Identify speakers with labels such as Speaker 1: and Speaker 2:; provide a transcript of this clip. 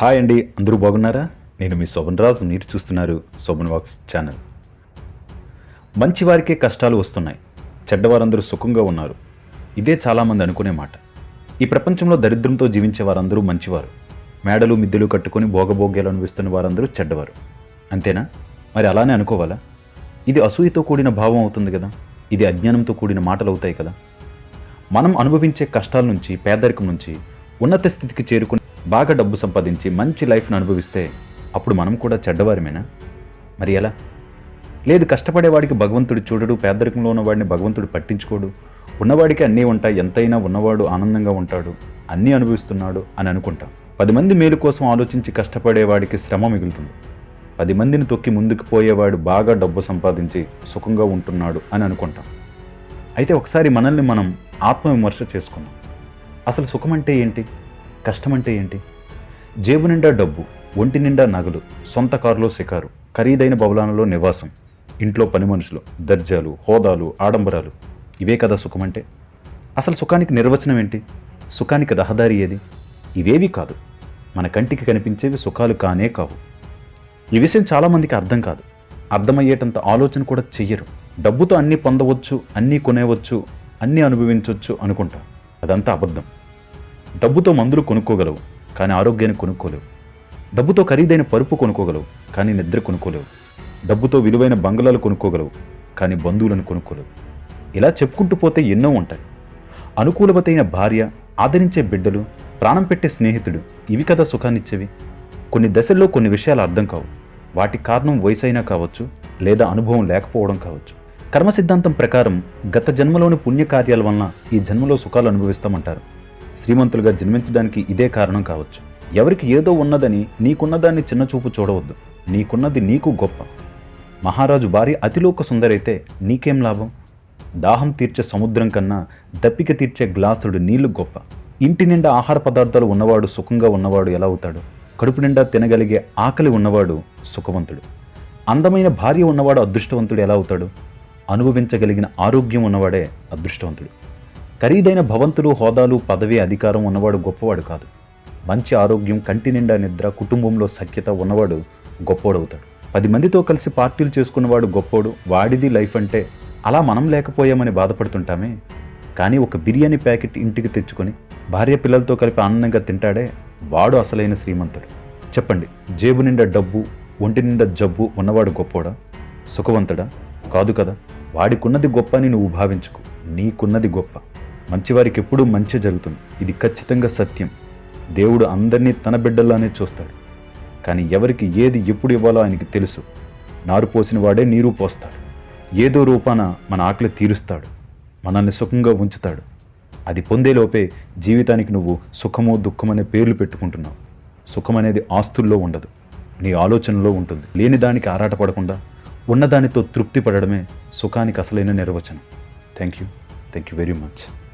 Speaker 1: Hi అండి అందరూ బాగున్నారా? నేను మీ శోభన్ రాజు మీరు చూస్తున్నారు శోభన్ వాక్స్ ఛానల్. మంచి వారికే కష్టాలు వస్తున్నాయి. చెడ్డవారందరూ సుఖంగా ఉన్నారు. ఇదే చాలామంది అనుకునే మాట. ఈ ప్రపంచంలో దరిద్రంతో జీవించే వారందరూ మంచివారు. మేడలు మిద్దెలు కట్టుకొని భోగభోగ్యాలు అనుభవిస్తున్న వారందరూ చెడ్డవారు. అంతేనా? మరి అలానే అనుకోవాలా? ఇది అసూయతో కూడిన భావం అవుతుంది కదా. ఇది అజ్ఞానంతో కూడిన మాటలు అవుతాయి కదా. మనం అనుభవించే కష్టాల నుంచి పేదరికం నుంచి ఉన్నత స్థితికి చేరుకుని బాగా డబ్బు సంపాదించి మంచి లైఫ్ను అనుభవిస్తే అప్పుడు మనం కూడా చెడ్డవారమేనా? మరి ఎలా? లేదు కష్టపడేవాడికి భగవంతుడు చూడడు పేదరికంలో ఉన్నవాడిని భగవంతుడు పట్టించుకోడు. ఉన్నవాడికి అన్నీ ఉంటాయి ఎంతైనా ఉన్నవాడు ఆనందంగా ఉంటాడు అన్నీ అనుభవిస్తున్నాడు అని అనుకుంటాం. పది మంది మేలు కోసం ఆలోచించి కష్టపడేవాడికి శ్రమ మిగులుతుంది. పది మందిని తొక్కి ముందుకు పోయేవాడు బాగా డబ్బు సంపాదించి సుఖంగా ఉంటున్నాడు అని అనుకుంటాం. అయితే ఒకసారి మనల్ని మనం ఆత్మవిమర్శ చేసుకున్నాం అసలు సుఖం అంటే ఏంటి? కష్టం అంటే ఏంటి? జేబు నిండా డబ్బు ఒంటి నిండా నగలు సొంత కారులో షికారు ఖరీదైన భవనాలలో నివాసం ఇంట్లో పని మనుషులు దర్జాలు హోదాలు ఆడంబరాలు ఇవే కదా సుఖమంటే? అసలు సుఖానికి నిర్వచనం ఏంటి? సుఖానికి రహదారి ఏది? ఇవేవి కాదు. మన కంటికి కనిపించేవి సుఖాలు కానే కావు. ఈ విషయం చాలామందికి అర్థం కాదు. అర్థమయ్యేటంత ఆలోచన కూడా చెయ్యరు. డబ్బుతో అన్నీ పొందవచ్చు అన్నీ కొనేవచ్చు అన్నీ అనుభవించవచ్చు అనుకుంటాం. అదంతా అబద్ధం. డబ్బుతో మందులు కొనుక్కోగలవు కానీ ఆరోగ్యాన్ని కొనుక్కోలేవు. డబ్బుతో ఖరీదైన పరుపు కొనుక్కోగలవు కానీ నిద్ర కొనుక్కోలేవు. డబ్బుతో విలువైన బంగ్లాలు కొనుక్కోగలవు కానీ బంధువులను కొనుక్కోలేవు. ఇలా చెప్పుకుంటూ పోతే ఎన్నో ఉంటాయి. అనుకూలవతైన భార్య ఆదరించే బిడ్డలు ప్రాణం పెట్టే స్నేహితుడు ఇవి కదా సుఖాన్నిచ్చేవి? కొన్ని దశల్లో కొన్ని విషయాలు అర్థం కావు. వాటి కారణం వయసైనా కావచ్చు లేదా అనుభవం లేకపోవడం కావచ్చు. కర్మ సిద్ధాంతం ప్రకారం గత జన్మలోని పుణ్యకార్యాల వలన ఈ జన్మలో సుఖాలు అనుభవిస్తామంటారు. శ్రీమంతులుగా జన్మించడానికి ఇదే కారణం కావచ్చు. ఎవరికి ఏదో ఉన్నదని నీకున్నదాన్ని చిన్నచూపు చూడవద్దు. నీకున్నది నీకు గొప్ప. మహారాజు భార్య అతిలోక సుందరైతే నీకేం లాభం? దాహం తీర్చే సముద్రం కన్నా దప్పిక తీర్చే గ్లాసుడు నీళ్ళు గొప్ప. ఇంటి నిండా ఆహార పదార్థాలు ఉన్నవాడు సుఖంగా ఉన్నవాడు ఎలా అవుతాడు? కడుపు నిండా తినగలిగే ఆకలి ఉన్నవాడు సుఖవంతుడు. అందమైన భార్య ఉన్నవాడు అదృష్టవంతుడు ఎలా అవుతాడు? అనుభవించగలిగిన ఆరోగ్యం ఉన్నవాడే అదృష్టవంతుడు. ఖరీదైన భవంతులు హోదాలు పదవి అధికారం ఉన్నవాడు గొప్పవాడు కాదు. మంచి ఆరోగ్యం కంటి నిండా నిద్ర కుటుంబంలో సఖ్యత ఉన్నవాడు గొప్పోడవుతాడు. పది మందితో కలిసి పార్టీలు చేసుకున్నవాడు గొప్పోడు వాడిది లైఫ్ అంటే అలా మనం లేకపోయామని బాధపడుతుంటామే. కానీ ఒక బిర్యానీ ప్యాకెట్ ఇంటికి తెచ్చుకొని భార్య పిల్లలతో కలిపి ఆనందంగా తింటాడే వాడు అసలైన శ్రీమంతుడు. చెప్పండి జేబు నిండా డబ్బు ఒంటి నిండా జబ్బు ఉన్నవాడు గొప్పోడా? సుఖవంతుడా? కాదు కదా వాడికున్నది గొప్ప అని నువ్వు భావించుకు. నీకున్నది గొప్ప. మంచివారికి ఎప్పుడూ మంచి జరుగుతుంది. ఇది ఖచ్చితంగా సత్యం. దేవుడు అందరినీ తన బిడ్డల్లానే చూస్తాడు. కానీ ఎవరికి ఏది ఎప్పుడు ఇవ్వాలో ఆయనకి తెలుసు. నారు పోసిన వాడే నీరు పోస్తాడు. ఏదో రూపాన మన ఆకలి తీరుస్తాడు. మనల్ని సుఖంగా ఉంచుతాడు. అది పొందేలోపే జీవితానికి నువ్వు సుఖమో దుఃఖమనే పేర్లు పెట్టుకుంటున్నావు. సుఖం అనేది ఆస్తుల్లో ఉండదు. నీ ఆలోచనలో ఉంటుంది. లేని దానికి ఆరాటపడకుండా ఉన్నదానితో తృప్తి పడడమే సుఖానికి అసలైన నిర్వచనం. Thank you thank you very much.